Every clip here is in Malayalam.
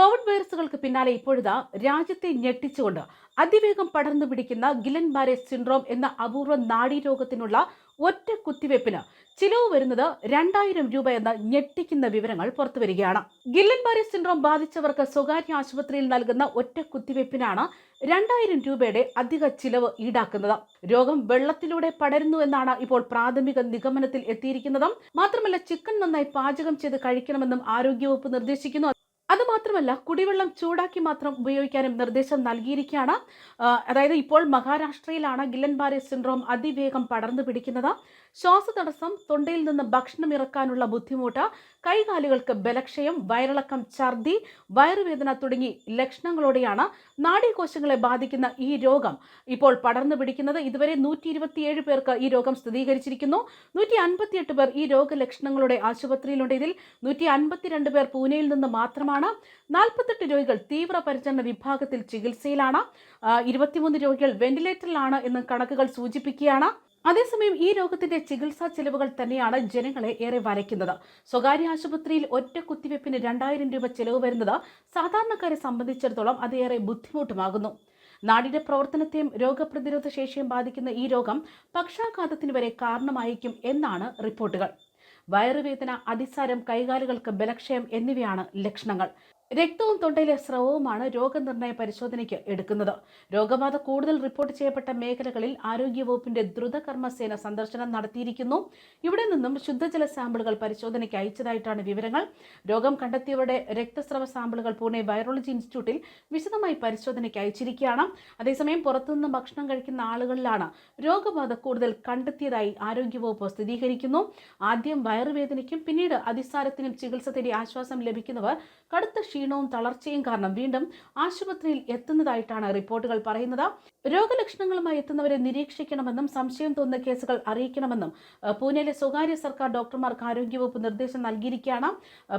കോവിഡ് വൈറസുകൾക്ക് പിന്നാലെ ഇപ്പോഴിതാ രാജ്യത്തെ ഞെട്ടിച്ചുകൊണ്ട് അതിവേഗം പടർന്നു പിടിക്കുന്ന ഗിലൻ ബാരെ സിൻഡ്രോം എന്ന അപൂർവ നാഡീരോഗത്തിനുള്ള ഒറ്റ കുത്തിവയ്പ്പിന് ചിലവ് വരുന്നത് രണ്ടായിരം രൂപ എന്ന ഞെട്ടിക്കുന്ന വിവരങ്ങൾ പുറത്തുവരികയാണ്. ഗില്ലൻ ബാരെ സിൻഡ്രോം ബാധിച്ചവർക്ക് സ്വകാര്യ ആശുപത്രിയിൽ നൽകുന്ന ഒറ്റ കുത്തിവയ്പ്പിനാണ് രണ്ടായിരം രൂപയുടെ അധിക ചിലവ് ഈടാക്കുന്നത്. രോഗം വെള്ളത്തിലൂടെ പടരുന്നു എന്നാണ് ഇപ്പോൾ പ്രാഥമിക നിഗമനത്തിൽ എത്തിയിരിക്കുന്നതും. മാത്രമല്ല ചിക്കൻ നന്നായി പാചകം ചെയ്ത് കഴിക്കണമെന്നും ആരോഗ്യവകുപ്പ് നിർദ്ദേശിക്കുന്നു. അതുമാത്രമല്ല കുടിവെള്ളം ചൂടാക്കി മാത്രം ഉപയോഗിക്കാനും നിർദ്ദേശം നൽകിയിരിക്കുകയാണ്. അതായത് ഇപ്പോൾ മഹാരാഷ്ട്രയിലാണ് ഗില്ലൻ ബാരി സിൻഡ്രോം അതിവേഗം പടർന്നു പിടിക്കുന്നത്. ശ്വാസതടസ്സം തൊണ്ടയിൽ നിന്ന് ഭക്ഷണം ഇറക്കാനുള്ള ബുദ്ധിമുട്ട് കൈകാലുകൾക്ക് ബലക്ഷയം വയറിളക്കം ഛർദി വയറുവേദന തുടങ്ങി ലക്ഷണങ്ങളോടെയാണ് നാഡീകോശങ്ങളെ ബാധിക്കുന്ന ഈ രോഗം ഇപ്പോൾ പടർന്നു പിടിക്കുന്നത്. ഇതുവരെ നൂറ്റി പേർക്ക് ഈ രോഗം സ്ഥിരീകരിച്ചിരിക്കുന്നു. നൂറ്റി പേർ ഈ രോഗലക്ഷണങ്ങളോടെ ആശുപത്രിയിലുണ്ട്. ഇതിൽ നൂറ്റി പേർ പൂനെയിൽ നിന്ന് മാത്രമാണ്. നാൽപ്പത്തെട്ട് രോഗികൾ തീവ്രപരിചരണ വിഭാഗത്തിൽ ചികിത്സയിലാണ്. ഇരുപത്തിമൂന്ന് രോഗികൾ വെന്റിലേറ്ററിലാണ് എന്ന് കണക്കുകൾ സൂചിപ്പിക്കുകയാണ്. അതേസമയം ഈ രോഗത്തിന്റെ ചികിത്സാ ചെലവുകൾ തന്നെയാണ് ജനങ്ങളെ ഏറെ വരയ്ക്കുന്നത്. സ്വകാര്യ ആശുപത്രിയിൽ ഒറ്റ കുത്തിവയ്പ്പിന് രണ്ടായിരം രൂപ ചെലവ് വരുന്നത് സാധാരണക്കാരെ സംബന്ധിച്ചിടത്തോളം അത് ഏറെ ബുദ്ധിമുട്ടുമാകുന്നു. നാടിന്റെ പ്രവർത്തനത്തെയും രോഗപ്രതിരോധ ശേഷിയും ബാധിക്കുന്ന ഈ രോഗം പക്ഷാഘാതത്തിന് വരെ കാരണമായേക്കും എന്നാണ് റിപ്പോർട്ടുകൾ. വയറുവേദന അതിസാരം കൈകാലുകൾക്ക് ബലക്ഷയം എന്നിവയാണ് ലക്ഷണങ്ങൾ. രക്തവും തൊണ്ടയിലെ സ്രവവുമാണ് രോഗനിർണയ പരിശോധനയ്ക്ക് എടുക്കുന്നത്. രോഗബാധ കൂടുതൽ റിപ്പോർട്ട് ചെയ്യപ്പെട്ട മേഖലകളിൽ ആരോഗ്യവകുപ്പിന്റെ ദ്രുതകർമ്മസേന സന്ദർശനം നടത്തിയിരിക്കുന്നു. ഇവിടെ നിന്നും ശുദ്ധജല സാമ്പിളുകൾ പരിശോധനയ്ക്ക് അയച്ചതായിട്ടാണ് വിവരങ്ങൾ. രോഗം കണ്ടെത്തിയവരുടെ രക്തസ്രവ സാമ്പിളുകൾ പൂനെ വൈറോളജി ഇൻസ്റ്റിറ്റ്യൂട്ടിൽ വിശദമായി പരിശോധനയ്ക്ക് അയച്ചിരിക്കുകയാണ്. അതേസമയം പുറത്തുനിന്ന് ഭക്ഷണം കഴിക്കുന്ന ആളുകളിലാണ് രോഗബാധ കൂടുതൽ കണ്ടെത്തിയതായി ആരോഗ്യവകുപ്പ് സ്ഥിരീകരിക്കുന്നു. ആദ്യം വയറുവേദനയ്ക്കും പിന്നീട് അതിസാരത്തിനും ചികിത്സ തേടി ആശ്വാസം ലഭിക്കുന്നവർ കടുത്ത ക്ഷീണവും തളർച്ചയും കാരണം വീണ്ടും ആശുപത്രിയിൽ എത്തുന്നതായിട്ടാണ് റിപ്പോർട്ടുകൾ പറയുന്നത്. രോഗലക്ഷണങ്ങളുമായി എത്തുന്നവരെ നിരീക്ഷിക്കണമെന്നും സംശയം തോന്നുന്ന കേസുകൾ അറിയിക്കണമെന്നും പൂനെയിലെ സ്വകാര്യ സർക്കാർ ഡോക്ടർമാർക്ക് ആരോഗ്യവകുപ്പ് നിർദ്ദേശം നൽകിയിരിക്കുകയാണ്.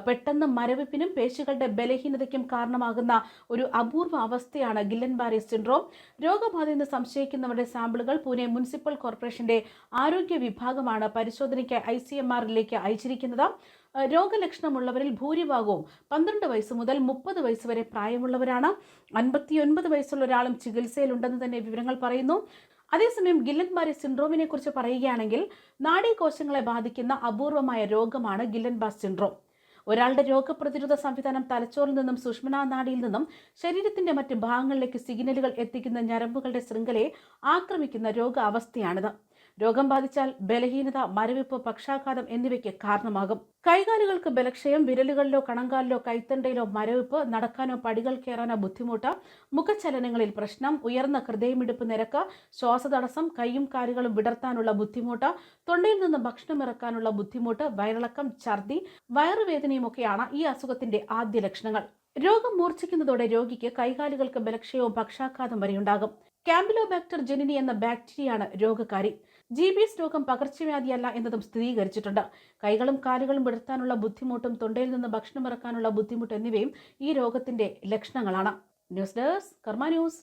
പെട്ടെന്ന് മരവിപ്പിനും പേശികളുടെ ബലഹീനതയ്ക്കും കാരണമാകുന്ന ഒരു അപൂർവ അവസ്ഥയാണ് ഗില്ലൻ ബാരി സിൻഡ്രോം. രോഗബാധയെന്ന് സംശയിക്കുന്നവരുടെ സാമ്പിളുകൾ പൂനെ മുനിസിപ്പൽ കോർപ്പറേഷന്റെ ആരോഗ്യ വിഭാഗമാണ് പരിശോധനയ്ക്ക് ഐ സി എം ആറിലേക്ക് അയച്ചിരിക്കുന്നത്. രോഗലക്ഷണമുള്ളവരിൽ ഭൂരിഭാഗവും പന്ത്രണ്ട് വയസ്സ് മുതൽ മുപ്പത് വയസ്സ് വരെ പ്രായമുള്ളവരാണ്. അൻപത്തിയൊൻപത് വയസ്സുള്ള ഒരാളും ചികിത്സയിലുണ്ടെന്ന് തന്നെ വിവരങ്ങൾ പറയുന്നു. അതേസമയം ഗില്ലൻബാരി സിൻഡ്രോമിനെ കുറിച്ച് പറയുകയാണെങ്കിൽ നാഡീകോശങ്ങളെ ബാധിക്കുന്ന അപൂർവമായ രോഗമാണ് ഗില്ലൻബാർ സിൻഡ്രോം. ഒരാളുടെ രോഗപ്രതിരോധ സംവിധാനം തലച്ചോറിൽ നിന്നും സുഷ്മനാ നാഡിയിൽ നിന്നും ശരീരത്തിന്റെ മറ്റ് ഭാഗങ്ങളിലേക്ക് സിഗ്നലുകൾ എത്തിക്കുന്ന ഞരമ്പുകളുടെ ശൃംഖലയെ ആക്രമിക്കുന്ന രോഗ അവസ്ഥയാണിത് രോഗം ബാധിച്ചാൽ ബലഹീനത മരവിപ്പ് പക്ഷാഘാതം എന്നിവയ്ക്ക് കാരണമാകും. കൈകാലുകൾക്ക് ബലക്ഷയം വിരലുകളിലോ കണങ്കാലിലോ കൈത്തണ്ടയിലോ മരവിപ്പ് നടക്കാനോ പടികൾ കയറാനോ ബുദ്ധിമുട്ട് മുഖചലനങ്ങളിൽ പ്രശ്നം ഉയർന്ന ഹൃദയമിടിപ്പ് നിരക്ക് ശ്വാസതടസ്സം കൈയും കാലുകളും വിടർത്താനുള്ള ബുദ്ധിമുട്ട് തൊണ്ടയിൽ നിന്ന് ഭക്ഷണം ഇറക്കാനുള്ള ബുദ്ധിമുട്ട് വയറിളക്കം ഛർദി വയറുവേദനയുമൊക്കെയാണ് ഈ അസുഖത്തിന്റെ ആദ്യ ലക്ഷണങ്ങൾ. രോഗം മൂർച്ഛിക്കുന്നതോടെ രോഗിക്ക് കൈകാലുകൾക്ക് ബലക്ഷയവും പക്ഷാഘാതം വരെയുണ്ടാകും. കാമ്പിലോബാക്ടർ ജെനിനി എന്ന ബാക്ടീരിയയാണ് രോഗകാരി. ജി ബി എസ് രോഗം പകർച്ചവ്യാധിയല്ല എന്നതും സ്ഥിരീകരിച്ചിട്ടുണ്ട്. കൈകളും കാലുകളും വിടർത്താനുള്ള ബുദ്ധിമുട്ടും തൊണ്ടയിൽ നിന്ന് ഭക്ഷണം ഇറക്കാനുള്ള ബുദ്ധിമുട്ട് എന്നിവയും ഈ രോഗത്തിന്റെ ലക്ഷണങ്ങളാണ്. News desk Karma news.